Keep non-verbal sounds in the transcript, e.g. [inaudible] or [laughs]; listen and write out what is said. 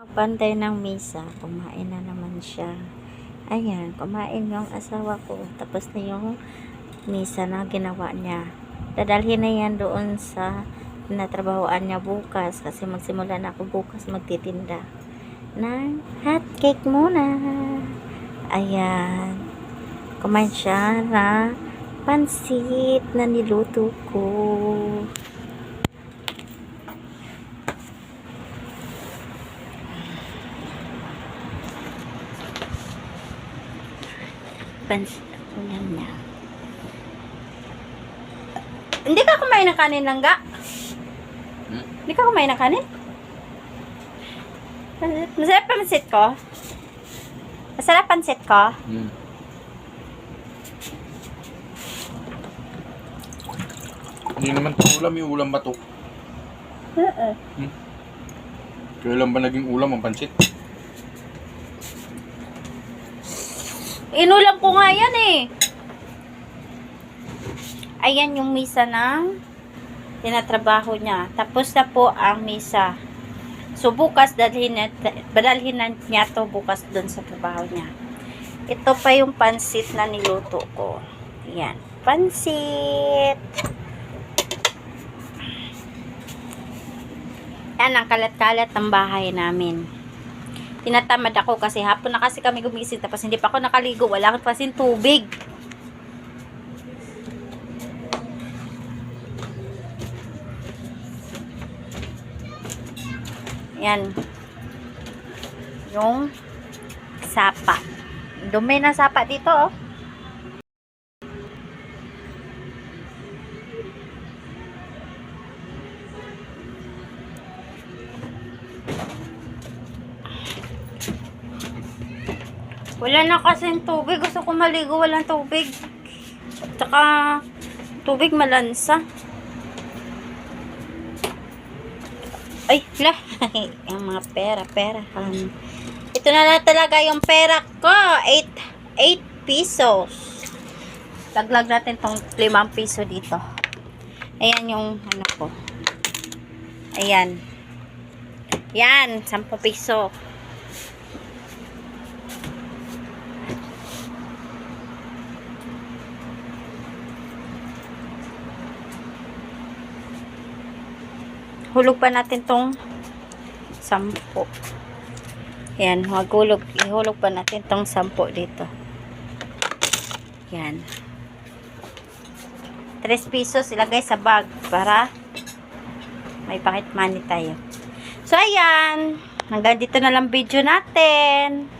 Pantay ng misa, kumain na naman siya. Ayan, kumain yung asawa ko. Tapos na yung misa na ginawa niya. Dadalhin na yan doon sa natrabahoan niya bukas kasi magsimula na ako bukas magtitinda ng hot cake muna. Ayan. Kumain siya na pansit na niluto ko. Pansit ulam niya. Hindi ka kumain ng kanin lang, ga? Hmm? Hindi ka kumain ng kanin? Masarap pansit ko? Masarap pansit ko? Hmm. Hindi naman to ulam, yung ulam ba to? Oo. Kailan ba naging ulam ang pansit? Inulam ko nga yan eh. Ayan yung misa ng tinatrabaho niya. Tapos na po ang misa. So bukas dalhin badalhin na niya to bukas doon sa trabaho niya. Ito pa yung pansit na niluto ko. Ayan. Pansit. Yan ang kalat-kalat ng bahay namin tinatamad ako kasi hapon na kasi kami gumising tapos hindi pa ako nakaligo wala pa kasing tubig. Yan. Yung sapa. Dumi na sapa dito oh Wala na kasing tubig. Gusto ko maligo. Walang tubig. Tsaka, tubig malansa. Ay, la. Ang [laughs] mga pera, pera. Um, ito na lang talaga yung pera ko. 8, 8 pesos. Laglag natin tong 5 piso dito. Ayan yung ano ko. Ayan. Yan, 10 piso. Hulog pa natin tong sampo. Yan, maghulog. Ihulog pa natin tong sampo dito. Yan. 3 pesos ilagay sa bag para may pocket money tayo. So, ayan. Hanggang dito na lang video natin.